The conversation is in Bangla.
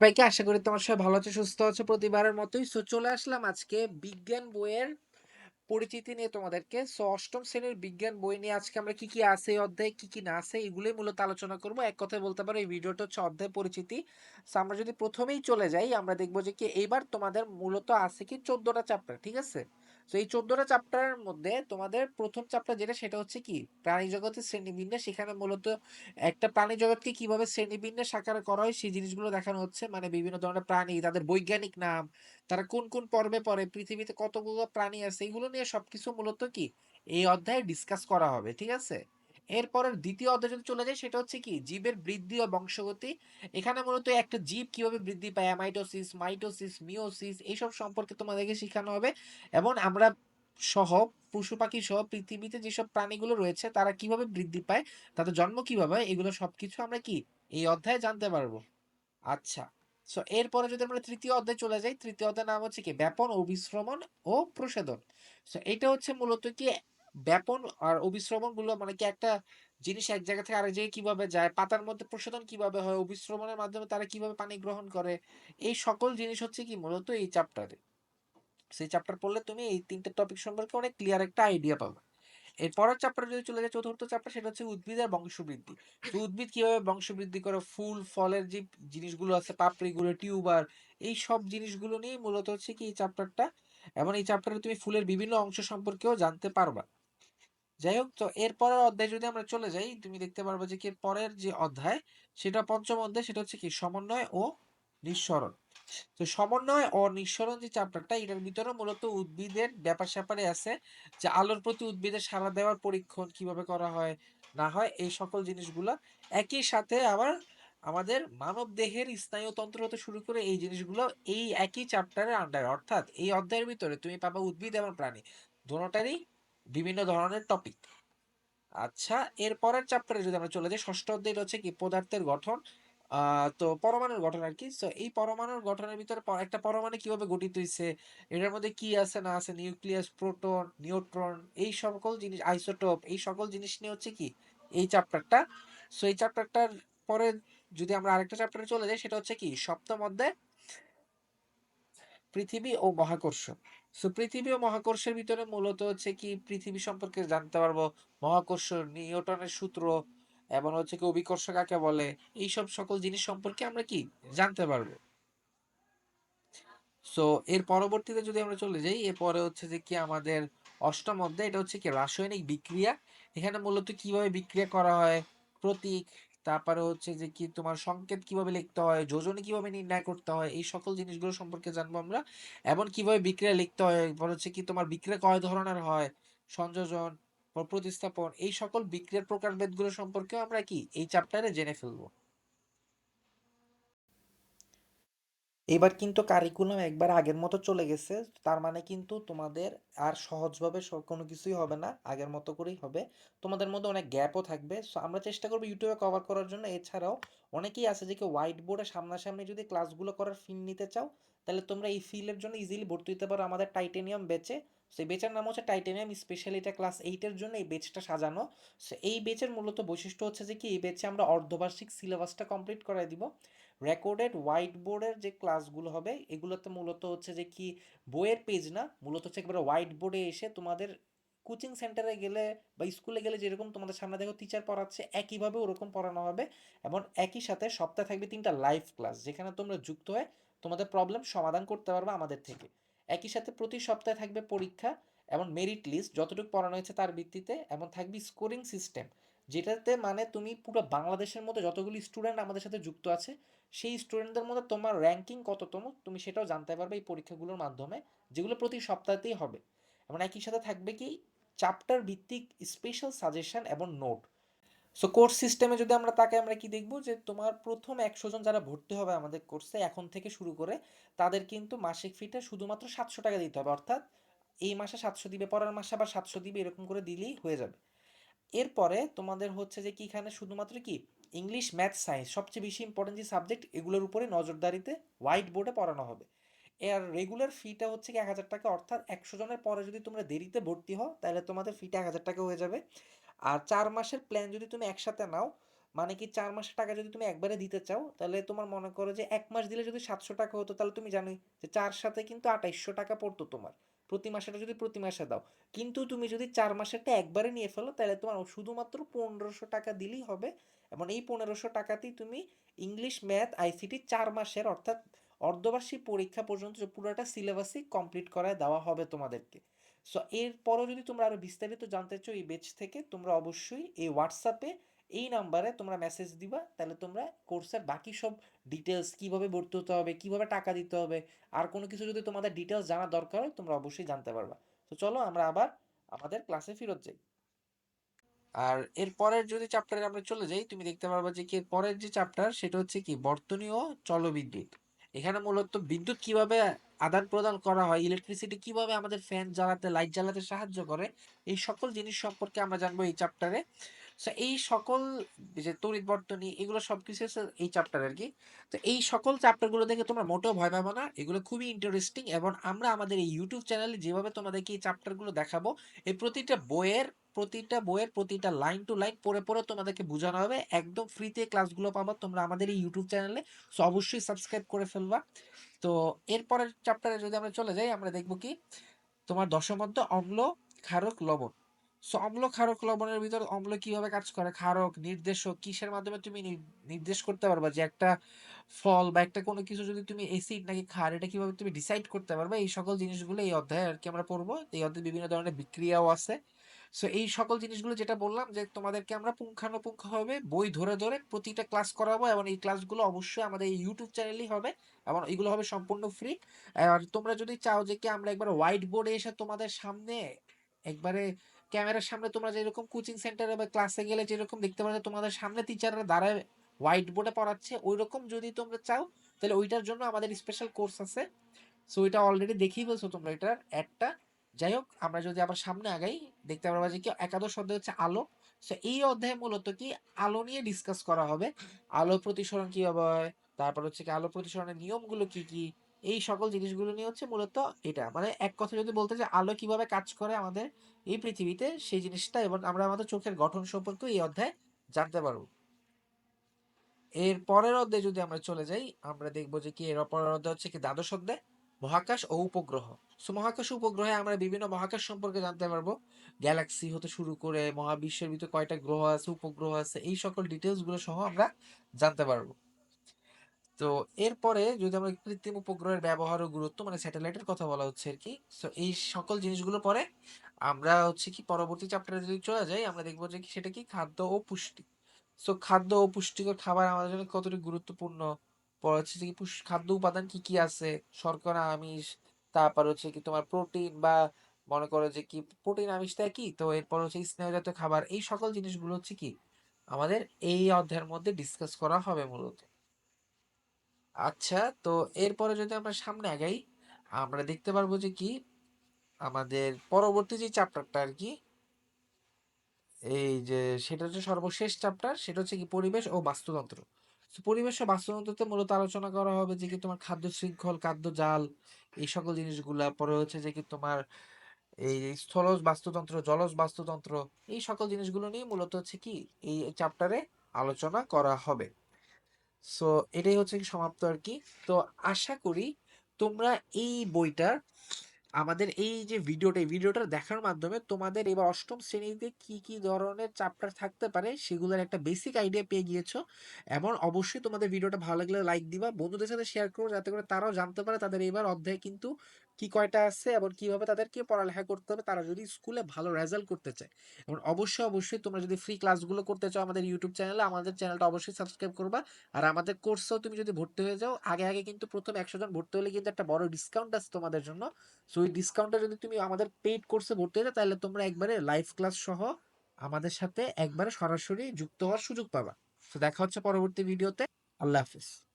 সবাইকে আশা করি তোমার সবাই ভালো আছো, সুস্থ আছো প্রতিবারের মতোই। সো চলে আসলাম আজকে বিজ্ঞান বইয়ের পরিচিতি নিয়ে তোমাদেরকে। সো অষ্টম শ্রেণির বিজ্ঞান বই নিয়ে আজকে আমরা কি, কি আছে অধ্যায়ে, কি, কি না আছে এগুলোই মূলত আলোচনা করব। এক কথায় বলতে পারো এই ভিডিওটা হচ্ছে অধ্যায় পরিচিতি। সো আমরা যদি প্রথমেই চলে যাই আমরা দেখব যে কি এইবার তোমাদের মূলত আছে কি 14 টা চ্যাপ্টার, ঠিক আছে? সো এই 14 টা চ্যাপ্টারের মধ্যে তোমাদের প্রথম চ্যাপ্টার যেটা সেটা হচ্ছে কি প্রাণী জগতের শ্রেণীবিন্যাস। সেখানে মূলত একটা প্রাণী জগৎকে কীভাবে শ্রেণীবিন্যাস আকারে করা হয় সেই জিনিসগুলো দেখানো হচ্ছে। মানে বিভিন্ন ধরনের প্রাণী, তাদের বৈজ্ঞানিক নাম, তারা কোন, কোন পর্বে পরে পৃথিবীতে কতগুলো প্রাণী আছে এগুলো নিয়ে সবকিছু মূলত কি এই অধ্যায়ে ডিসকাস করা হবে, ঠিক আছে? এরপরের দ্বিতীয় অধ্যায়ে যদি চলে যাই সেটা হচ্ছে কি জীবের বৃদ্ধি ও বংশগতি। এখানে মূলত একটা জীব কীভাবে বৃদ্ধি পায় অ্যামাইটোসিস, মাইটোসিস, মিয়োসিস এইসব সম্পর্কে তোমাদেরকে শিখানো হবে এবং আমরা সহ পশু-পাখি সহ পৃথিবীতে যেসব প্রাণীগুলো রয়েছে তারা কীভাবে বৃদ্ধি পায়, তাদের জন্ম কীভাবে হয় এগুলো সবকিছু আমরা কি এই অধ্যায়ে জানতে পারব। আচ্ছা। সো এরপরে যদি আমরা তৃতীয় অধ্যায়ে চলে যাই, তৃতীয় অধ্যায়ের নাম হচ্ছে কি ব্যাপন, অভিস্রবণ ও প্রসাধন। সো এটা হচ্ছে মূলত কি ব্যাপন আর অভিস্রবণগুলো মানে কি একটা জিনিস এক জায়গা থেকে আরেক জায়গায় কীভাবে যায়, পাতার মধ্যে প্রসাধন কীভাবে হয়, অভিস্রবণের মাধ্যমে তারা কীভাবে পানি গ্রহণ করে, এই সকল জিনিস হচ্ছে কি মূলত এই চ্যাপ্টারে। সেই চ্যাপ্টার পড়লে তুমি এই ৩ টে টপিক সম্পর্কে অনেক ক্লিয়ার একটা আইডিয়া পাবা। এর পরের চ্যাপ্টারে যদি চলে যাই চতুর্থ চ্যাপ্টার সেটা হচ্ছে উদ্ভিদের বংশবৃদ্ধি। তো উদ্ভিদ কীভাবে বংশবৃদ্ধি করে, ফুল, ফলের যে জিনিসগুলো আছে পাপড়িগুলো, টিউবার এই সব জিনিসগুলো নিয়ে মূলত হচ্ছে কি এই চ্যাপ্টারটা এবং এই চ্যাপ্টারে তুমি ফুলের বিভিন্ন অংশ সম্পর্কেও জানতে পারবা। যাই হোক, তো এর পরের অধ্যায়ে যদি আমরা চলে যাই, তুমি দেখতে পারবা যে কি পরের যে অধ্যায়, সেটা পঞ্চম অধ্যায়, সেটা হচ্ছে কি সমন্বয় ও নিঃসরণ। তো সমন্বয় ও নিঃসরণ যে চ্যাপ্টারটা এটার ভিতরে মূলত উদ্ভিদের ব্যাপার-স্যাপারে আছে যে আলোর প্রতি উদ্ভিদের সাড়া দেওয়ার পরীক্ষণ কীভাবে করা হয়, না হয়, এই সকল জিনিসগুলো। একই সাথে আবার আমাদের মানব মানবদেহের স্নায়ুতন্ত্র হতে শুরু করে এই জিনিসগুলো এই একই চ্যাপ্টারের আন্ডারে অর্থাৎ এই অধ্যায়ের ভিতরে তুমি পাবা উদ্ভিদ এবং প্রাণী। দোনোটারই বিভিন্ন ধরনের টপিক। আচ্ছা এর পরের চ্যাপ্টারে যদি আমরা চলে যাই ষষ্ঠ অধ্যায়টা হচ্ছে কি? পদার্থের গঠন। তো পরমাণুর গঠন আর কি। সো এই পরমাণুর গঠনের ভিতরে একটা পরমাণু কীভাবে গঠিত হইছে, এটার মধ্যে কি আছে না আছে, নিউক্লিয়াস, প্রোটন, নিউট্রন এই সকল জিনিস আইসোটোপ এই সকল জিনিস নিয়ে হচ্ছে কি? এই চ্যাপ্টারটা। সো এই চ্যাপ্টারটার পরে যদি আমরা আরেকটা চ্যাপ্টারে চলে যাই সেটা হচ্ছে কি? সপ্তম অধ্যায় পৃথিবী ও মহাকর্ষ। সো পৃথিবী ও মহাকর্ষের ভিতরে মূলত হচ্ছে কি পৃথিবী সম্পর্কে জানতে পারব, মহাকর্ষ, নিউটনের সূত্র এবং হচ্ছে কি অভিকর্ষ কাকে বলে, এইসব সকল জিনিস সম্পর্কে আমরা কি জানতে পারব। সো এর পরবর্তীতে যদি আমরা চলে যাই, এরপরে হচ্ছে যে কি আমাদের অষ্টম অধ্যায় এটা হচ্ছে কি রাসায়নিক বিক্রিয়া। এখানে মূলত কীভাবে বিক্রিয়া করা হয়, প্রতীক, তারপরে হচ্ছে যে কি তোমার সংকেত কীভাবে লিখতে হয়, যোজনী কীভাবে নির্ণয় করতে হয়, এই সকল জিনিসগুলো সম্পর্কে জানব আমরা। এবং কীভাবে বিক্রয় লিখতে হয়, এরপর হচ্ছে কি তোমার বিক্রয় কয় ধরনের হয়, সংযোজন, প্রতিস্থাপন এই সকল বিক্রিয়ার প্রকারভেদগুলো সম্পর্কেও আমরা কি এই চ্যাপ্টারে জেনে ফেলব। এবার কিন্তু কারিকুলাম একবার আগের মতো চলে গেছে। তার মানে কিন্তু তোমাদের আর সহজভাবে কোনো কিছুই হবে না। আগের মতো করেই হবে। তোমাদের মধ্যে অনেক গ্যাপও থাকবে। সো আমরা চেষ্টা করব ইউটিউবে কভার করার জন্য। এছাড়াও অনেকেই আছে যে কি হোয়াইট বোর্ডে সামনাসামনি যদি ক্লাসগুলো করার ফিল নিতে চাও, তাহলে তোমরা এই ফিলের জন্য ইজিলি ভর্তি হতে পারো আমাদের টাইটেনিয়াম বেচে সো এই ব্যাচের নাম হচ্ছে টাইটেনিয়াম স্পেশাল এটা ক্লাস এইটের জন্য এই বেচটা সাজানো। সো এই বেচের মূলত বৈশিষ্ট্য হচ্ছে যে কি এই বেচে আমরা অর্ধবার্ষিক সিলেবাসটা কমপ্লিট করায় দিব। রেকর্ডেড হোয়াইট বোর্ডের যে ক্লাসগুলো হবে, এগুলোতে মূলত হচ্ছে যে কি বইয়ের পেজ না, মূলত হচ্ছে একবারে হোয়াইট বোর্ডে এসে তোমাদের কোচিং সেন্টারে গেলে বা স্কুলে গেলে যেরকম তোমাদের সামনে দেখো টিচার পড়াচ্ছে, একইভাবে ওরকম পড়ানো হবে এবং একই সাথে সপ্তাহে থাকবে তিনটা লাইভ ক্লাস যেখানে তোমরা যুক্ত হয়ে তোমাদের প্রবলেম সমাধান করতে পারবে আমাদের থেকে। একই সাথে প্রতি সপ্তাহে থাকবে পরীক্ষা এবং মেরিট লিস্ট যতটুকু পড়ানো হয়েছে তার ভিত্তিতে এবং থাকবে স্কোরিং সিস্টেম যেটাতে মানে তুমি পুরো বাংলাদেশের মধ্যে যতগুলি স্টুডেন্ট আমাদের সাথে যুক্ত আছে, সেই স্টুডেন্টদের মধ্যে তোমার র্যাঙ্কিং কততম, তুমি সেটাও জানতে পারবে এই পরীক্ষাগুলোর মাধ্যমে, যেগুলো প্রতি সপ্তাহতেই হবে। এবং একই সাথে থাকবে কি চ্যাপ্টার ভিত্তিক স্পেশাল সাজেশন এবং নোট সো কোর্স সিস্টেমে যদি আমরা তাকে আমরা কি দেখব যে তোমার প্রথম একশো জন যারা ভর্তি হবে আমাদের কোর্সে এখন থেকে শুরু করে, তাদের কিন্তু মাসিক ফিটা শুধুমাত্র সাতশো টাকা দিতে হবে। অর্থাৎ এই মাসে সাতশো দিবে, পরের মাসে আবার সাতশো দিবে, এরকম করে দিলেই হয়ে যাবে। এরপরে তোমাদের হচ্ছে যে কি এখানে শুধুমাত্র কি ইংলিশ ম্যাথ সায়েন্স সবচেয়ে বেশি ইম্পর্টেন্ট যে সাবজেক্ট এগুলোর উপরে নজরদারিতে হোয়াইট বোর্ডে পড়ানো হবে। এর রেগুলার ফিটা হচ্ছে কি এক হাজার টাকা, অর্থাৎ একশো জনের পরে যদি তোমরা দেরিতে ভর্তি হও, তাহলে তোমাদের ফিটা এক হাজার টাকা হয়ে যাবে। আর চার মাসের প্ল্যান যদি তুমি একসাথে নাও মানে কি চার মাসের টাকা যদি তুমি একবারে দিতে চাও, তাহলে তোমার মনে করো যে এক মাস দিলে যদি সাতশো টাকা হতো, তাহলে তুমি জানোই যে চার সাথে কিন্তু আঠাইশশো টাকা পড়তো তোমার। প্রতি মাসেটা যদি প্রতি মাসে দাও। কিন্তু তুমি যদি চার মাসেরটা একবারে নিয়ে ফেলো, তাহলে তোমার শুধুমাত্র পনেরোশো টাকা দিলেই হবে। এবং এই পনেরোশো টাকাতেই তুমি ইংলিশ, ম্যাথ, আইসিটি চার মাসের, অর্থাৎ অর্ধবার্ষিক পরীক্ষা পর্যন্ত পুরোটা সিলেবাসই কমপ্লিট করায় দেওয়া হবে তোমাদেরকে। সো এরপরও যদি তোমরা আরও বিস্তারিত জানতে চাও এই বেচ থেকে, তোমরা অবশ্যই এই হোয়াটসঅ্যাপে এই নাম্বারে তোমরা মেসেজ দিবা, তাহলে তোমরা কোর্সের বাকি সব ডিটেলস কীভাবে ভর্তি হতে হবে, কীভাবে টাকা দিতে হবে, আর কোনো কিছু যদি তোমাদের ডিটেলস জানা দরকার হয়, তোমরা অবশ্যই জানতে পারবা। তো চলো আমরা আবার আমাদের ক্লাসে ফেরত যাই। আর এর পরের যদি চ্যাপ্টারে আমরা চলে যাই, তুমি দেখতে পারবা যে কি এর পরের যে চ্যাপ্টার সেটা হচ্ছে কি বর্তনী ও জলবিদ্যুৎ এখানে মূলত বিদ্যুৎ কীভাবে আদান প্রদান করা হয় ইলেকট্রিসিটি কীভাবে আমাদের ফ্যান জ্বালাতে লাইট জ্বালাতে সাহায্য করে, এই সকল জিনিস সম্পর্কে আমরা জানব এই চ্যাপ্টারে সো এই সকল যে তড়িৎ বর্তনী, এগুলো সবকিছু আছে এই চ্যাপ্টার আর কি তো এই সকল চ্যাপ্টারগুলো দেখে তোমরা মোটেও ভয় পাবো না। এগুলো খুবই ইন্টারেস্টিং এবং আমরা আমাদের এই ইউটিউব চ্যানেলে যেভাবে তোমাদেরকে এই চ্যাপ্টারগুলো দেখাবো, এই প্রতিটা বইয়ের প্রতিটা বইয়ের প্রতিটা লাইন টু লাইন পড়ে পড়ে তোমাদেরকে বোঝানো হবে। একদম ফ্রিতে ক্লাসগুলো পাবো, তোমরা আমাদের এই ইউটিউব চ্যানেলে সো অবশ্যই সাবস্ক্রাইব করে ফেলবা। তো এরপরের চ্যাপ্টারে যদি আমরা চলে যাই, আমরা দেখব কি? তোমার দশমধ্য অম্ল, ক্ষারক, লবণ। সো অম্ল ক্ষারক লবণের ভিতর অম্ল কীভাবে কাজ করে? ক্ষারক, নির্দেশক, কিসের মাধ্যমে তুমি নির্দেশ করতে পারবা যে একটা ফল বা একটা কোনো কিছু যদি তুমি অ্যাসিড নাকি ক্ষার এটা কীভাবে তুমি ডিসাইড করতে পারবে? এই সকল জিনিসগুলো এই অধ্যায়ে আর কি আমরা পড়ব। এই অধ্যায়ে বিভিন্ন ধরনের বিক্রিয়াও আছে। সো এই সকল জিনিসগুলো যেটা বললাম যে তোমাদেরকে আমরা পুঙ্খানুপুঙ্খ হবে বই ধরে ধরে প্রতিটা ক্লাস করাবো এবং এই ক্লাসগুলো অবশ্যই আমাদের এই ইউটিউব চ্যানেলেই হবে এবং এগুলো হবে সম্পূর্ণ ফ্রি আর তোমরা যদি চাও যে কি আমরা একবার হোয়াইট বোর্ডে এসে তোমাদের সামনে একবারে ক্যামেরার সামনে তোমরা যেরকম কোচিং সেন্টারে বা ক্লাসে গেলে যেরকম দেখতে পাচ্ছ তোমাদের সামনে টিচাররা দাঁড়ায় হোয়াইট বোর্ডে পড়াচ্ছে ওই রকম যদি তোমরা চাও, তাহলে ওইটার জন্য আমাদের স্পেশাল কোর্স আছে। সো এটা অলরেডি দেখেই বলছো তোমরা এটার একটা। যাই হোক, আমরা যদি আবার সামনে আগাই, দেখতে পারবা যে কি একাদশ অধ্যায় হচ্ছে আলো। সো এই অধ্যায়ে মূলত কি? আলো নিয়ে ডিসকাস করা হবে। আলো প্রতিসরণ কীভাবে হয় তারপর হচ্ছে কি আলো প্রতিসরণের নিয়মগুলো কি কি? এই সকল জিনিসগুলো নিয়ে হচ্ছে মূলত এটা। মানে এক কথা যদি বলতে যে আলো কীভাবে কাজ করে আমাদের এই পৃথিবীতে, সেই জিনিসটা এবং আমরা আমাদের চোখের গঠন সম্পর্কে এই অধ্যায় জানতে পারব। এর পরের অধ্যায়ে যদি আমরা চলে যাই, আমরা দেখব যে কি এর পরের অধ্যায় হচ্ছে কি দ্বাদশ অধ্যায়, মহাকাশ ও উপগ্রহ। সো মহাকাশ উপগ্রহে আমরা বিভিন্ন মহাকাশ সম্পর্কে জানতে পারব। গ্যালাক্সি হতে শুরু করে মহাবিশ্বের ভিতরে কয়টা গ্রহ আছে, উপগ্রহ আছে, এই সকল ডিটেলসগুলো সহ আমরা জানতে পারব। তো এরপরে যদি আমরা কৃত্রিম উপগ্রহের ব্যবহার ও গুরুত্ব মানে স্যাটেলাইটের কথা বলা হচ্ছে আর কি সো এই সকল জিনিসগুলো পরে আমরা হচ্ছে কি পরবর্তী চ্যাপ্টারে যদি চলে যাই, আমরা দেখব যে কি সেটা কি খাদ্য ও পুষ্টি। সো খাদ্য ও পুষ্টিকর খাবার আমাদের জন্য কতটুকু গুরুত্বপূর্ণ? পর হচ্ছে কি খাদ্য উপাদান কি কি আছে? শর্করা, আমিষ, তারপর হচ্ছে কি তোমার প্রোটিন বা মনে করো যে কি প্রোটিন আমিষটা কি তো এরপর হচ্ছে স্নেহ জাতীয় খাবার, এই সকল জিনিসগুলো হচ্ছে কি আমাদের এই অধ্যায়ের মধ্যে ডিসকাস করা হবে মূলত। আচ্ছা তো এরপরে যদি আমরা সামনে আগাই, আমরা দেখতে পারব যে কি? আমাদের পরবর্তী যে চ্যাপ্টারটা আর কি, এই যে সেটা হচ্ছে সর্বশেষ চ্যাপ্টার সেটা হচ্ছে কি পরিবেশ ও বাস্তুতন্ত্র। পরিবেশ ও বাস্তুতন্ত্রতে মূলত আলোচনা করা হবে যে কি তোমার খাদ্য শৃঙ্খল, খাদ্য জাল, এই সকল জিনিসগুলা। পরে হচ্ছে যে কি তোমার এই স্থলজ বাস্তুতন্ত্র, জলজ বাস্তুতন্ত্র, এই সকল জিনিসগুলো নিয়ে মূলত হচ্ছে কি এই চ্যাপ্টারে আলোচনা করা হবে। সো এটাই হচ্ছে কি সমাপ্ত আর কি। তো আশা করি তোমরা এই বইটার, আমাদের এই যে ভিডিওটা, এই ভিডিওটা দেখার মাধ্যমে তোমাদের এবার অষ্টম শ্রেণীতে কি কি ধরনের চ্যাপ্টার থাকতে পারে সেগুলোর একটা বেসিক আইডিয়া পেয়ে গিয়েছো। এবং অবশ্যই তোমাদের ভিডিওটা ভালো লাগলে লাইক দিবা। বন্ধুদের সাথে শেয়ার করো যাতে করে তারাও জানতে পারে তাদের এবার অধ্যায় কিন্তু কি কয়টা আছে এবং কীভাবে তাদেরকে পড়ালেখা করতে হবে, তারা যদি স্কুলে ভালো রেজাল্ট করতে চায়। এবং অবশ্যই অবশ্যই তোমরা যদি ফ্রি ক্লাসগুলো করতে চাও আমাদের ইউটিউব চ্যানেলে আমাদের চ্যানেলটা অবশ্যই সাবস্ক্রাইব করবা। আর আমাদের কোর্সেও তুমি যদি ভর্তি হয়ে যাও, আগে আগে কিন্তু প্রথম একশো জন ভর্তি হলে কিন্তু একটা বড় ডিসকাউন্ট আছে তোমাদের জন্য। সো ওই ডিসকাউন্টটা যদি তুমি আমাদের পেইড কোর্সে ভর্তি হয়ে যাও, তাহলে তোমরা একবারে লাইভ ক্লাস সহ আমাদের সাথে একবারে সরাসরি যুক্ত হওয়ার সুযোগ পাবা। তো দেখা হচ্ছে পরবর্তী ভিডিওতে আল্লাহ হাফিজ।